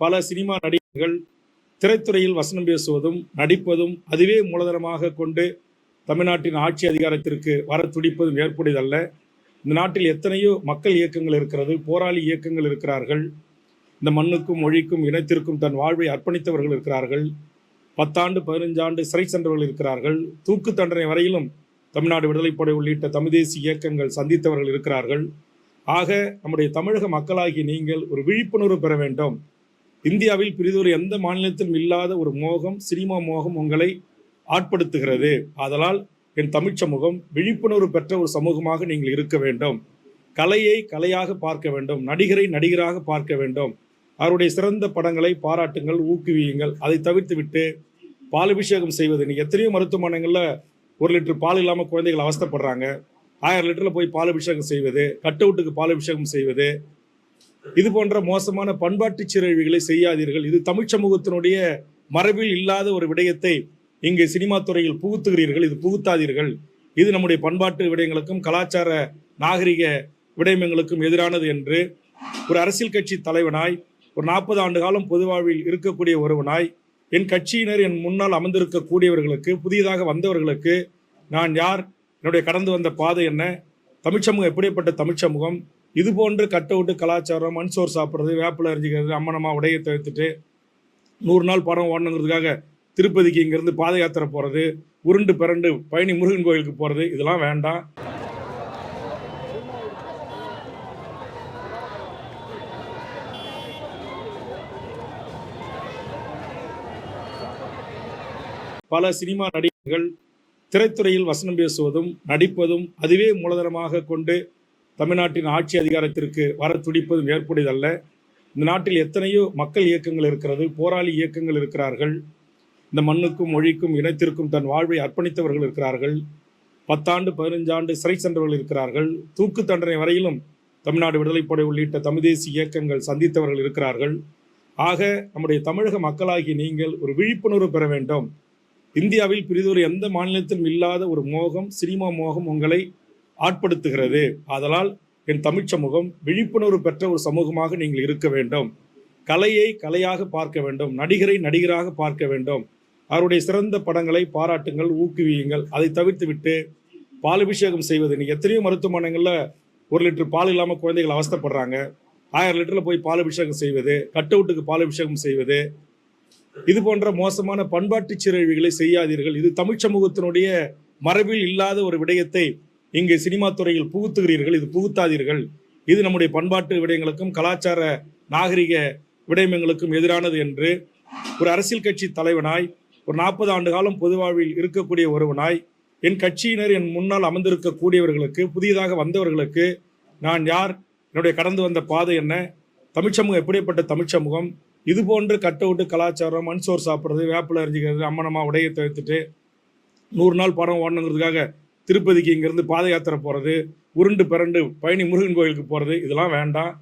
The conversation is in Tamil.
பல சினிமா நடிகர்கள் திரைத்துறையில் வசனம் பேசுவதும் நடிப்பதும் அதுவே மூலதனமாக கொண்டு தமிழ்நாட்டின் ஆட்சி அதிகாரத்திற்கு வர துடிப்பதும் ஏற்புடையதல்ல. இந்த நாட்டில் எத்தனையோ மக்கள் இயக்கங்கள் இருக்கிறது போராளி இயக்கங்கள் இருக்கிறார்கள். இந்த மண்ணுக்கும் மொழிக்கும் இனத்திற்கும் தன் வாழ்வை அர்ப்பணித்தவர்கள் இருக்கிறார்கள். பத்தாண்டு பதினஞ்சாண்டு சிறை சென்றவர்கள் இருக்கிறார்கள். தூக்கு தண்டனை வரையிலும் தமிழ்நாடு விடுதலைப்படை உள்ளிட்ட தமிழ் தேசிய இயக்கங்கள் சந்தித்தவர்கள் இருக்கிறார்கள். ஆக நம்முடைய தமிழக மக்களாகி நீங்கள் ஒரு விழிப்புணர்வு பெற வேண்டும். இந்தியாவில் பிரிதொரு எந்த மாநிலத்திலும் இல்லாத ஒரு மோகம் சினிமா மோகம் உங்களை ஆட்படுத்துகிறது. ஆதலால் என் தமிழ் சமூகம் விழிப்புணர்வு பெற்ற ஒரு சமூகமாக நீங்கள் இருக்க வேண்டும். கலையை கலையாக பார்க்க வேண்டும். நடிகரை நடிகராக பார்க்க வேண்டும். அவருடைய சிறந்த படங்களை பாராட்டுங்கள் ஊக்குவியுங்கள். அதை தவிர்த்து விட்டு பாலபிஷேகம் செய்வது. இன்னைக்கு எத்தனையோ மருத்துவமனைகளில் ஒரு லிட்டர் பால் இல்லாமல் குழந்தைகள் அவஸ்தப்படுறாங்க. ஆயிரம் லிட்டரில் போய் பாலபிஷேகம் செய்வது கட் அவுட்டுக்கு பாலபிஷேகம் செய்வது இது போன்ற மோசமான பண்பாட்டு சீரழிவுகளை செய்யாதீர்கள். இது தமிழ் சமூகத்தினுடைய மரபில் இல்லாத ஒரு விடயத்தை இங்கு சினிமா துறையில் புகுத்துகிறீர்கள். இது புகுத்தாதீர்கள். இது நம்முடைய பண்பாட்டு விடயங்களுக்கும் கலாச்சார நாகரிக விடயங்களுக்கும் எதிரானது என்று ஒரு அரசியல் கட்சி தலைவனாய் ஒரு நாற்பது ஆண்டு காலம் பொதுவாழ்வில் இருக்கக்கூடிய ஒருவனாய் என் கட்சியினர் என் முன்னால் அமர்ந்திருக்கக்கூடியவர்களுக்கு புதியதாக வந்தவர்களுக்கு நான் யார்? என்னுடைய கடந்து வந்த பாதை என்ன? தமிழ்ச்சமூகம் எப்படிப்பட்ட தமிழ்ச்சமூகம் இது போன்று கட் அவுட்டு கலாச்சாரம் மண் சோறு சாப்பிட்றது வேப்பிலை அரிஞ்சிக்கிறது அம்மனமா உடையை தவிர்த்துட்டு நூறு நாள் படம் ஓடணுங்கிறதுக்காக திருப்பதிக்கு இங்கேருந்து பாத யாத்திரை போகிறது உருண்டு பிறண்டு பழனி முருகன் கோயிலுக்கு போகிறது இதெல்லாம் வேண்டாம். பல சினிமா நடிகர்கள் திரைத்துறையில் வசனம் பேசுவதும் நடிப்பதும் அதுவே மூலதனமாக கொண்டு தமிழ்நாட்டின் ஆட்சி அதிகாரத்திற்கு வர துடிப்பதும் ஏற்புடையதல்ல. இந்த நாட்டில் எத்தனையோ மக்கள் இயக்கங்கள் இருக்கிறது போராளி இயக்கங்கள் இருக்கிறார்கள். இந்த மண்ணுக்கும் மொழிக்கும் இனத்திற்கும் தன் வாழ்வை அர்ப்பணித்தவர்கள் இருக்கிறார்கள். பத்தாண்டு பதினஞ்சாண்டு சிறை சென்றவர்கள் இருக்கிறார்கள். தூக்கு தண்டனை வரையிலும் தமிழ்நாடு விடுதலைப்படை உள்ளிட்ட தமிழ் தேசிய இயக்கங்கள் சந்தித்தவர்கள் இருக்கிறார்கள். ஆக நம்முடைய தமிழக மக்களாகிய நீங்கள் ஒரு விழிப்புணர்வு பெற வேண்டும். இந்தியாவில் பிரிதொரு எந்த மாநிலத்திலும் இல்லாத ஒரு மோகம் சினிமா மோகம் உங்களை ஆட்படுத்துகிறது. ஆதலால் என் தமிழ் சமூகம் விழிப்புணர்வு பெற்ற ஒரு சமூகமாக நீங்கள் இருக்க வேண்டும். கலையை கலையாக பார்க்க வேண்டும். நடிகரை நடிகராக பார்க்க வேண்டும். அவருடைய சிறந்த படங்களை பாராட்டுங்கள் ஊக்குவியுங்கள். அதை தவிர்த்து விட்டு பாலபிஷேகம் செய்வது. இன்னைக்கு எத்தனையோ மருத்துவமனைகளில் ஒரு லிட்டர் பால் இல்லாமல் குழந்தைகள் அவஸ்தப்படுறாங்க. ஆயிரம் லிட்டரில் போய் பாலபிஷேகம் செய்வது கட் அவுட்டுக்கு பாலபிஷேகம் செய்வது. இது போன்ற மோசமான பண்பாட்டு சீரழிவுகளை செய்யாதீர்கள். இது தமிழ் சமூகத்தினுடைய மரபில் இல்லாத ஒரு விடயத்தை இங்கு சினிமா துறையில் புகுத்துகிறீர்கள் இது புகுத்தாதீர்கள். இது நம்முடைய பண்பாட்டு விடயங்களுக்கும் கலாச்சார நாகரிக விடயங்களுக்கும் எதிரானது என்று ஒரு அரசியல் கட்சி தலைவனாய் ஒரு நாற்பது ஆண்டு காலம் பொதுவாழ்வில் இருக்கக்கூடிய ஒருவனாய் என் கட்சியினர் என் முன்னால் அமர்ந்திருக்கக்கூடியவர்களுக்கு புதியதாக வந்தவர்களுக்கு நான் யார் என்னுடைய கடந்து வந்த பாதை என்ன தமிழ்ச்சமுகம் எப்படிப்பட்ட தமிழ்ச்சமுகம் இது போன்று கட் அவுட்டு கலாச்சாரம் மண் சோறு சாப்பிட்றது வேப்பில் அரிஞ்சிக்கிறது அம்மனமா உடையை தவிர்த்துட்டு நூறு நாள் படம் ஓடணுங்கிறதுக்காக திருப்பதிக்கு இங்கேருந்து பாத யாத்திரை போகிறது உருண்டு பிறண்டு பழனி முருகன் கோயிலுக்கு போகிறது இதெல்லாம் வேண்டாம்.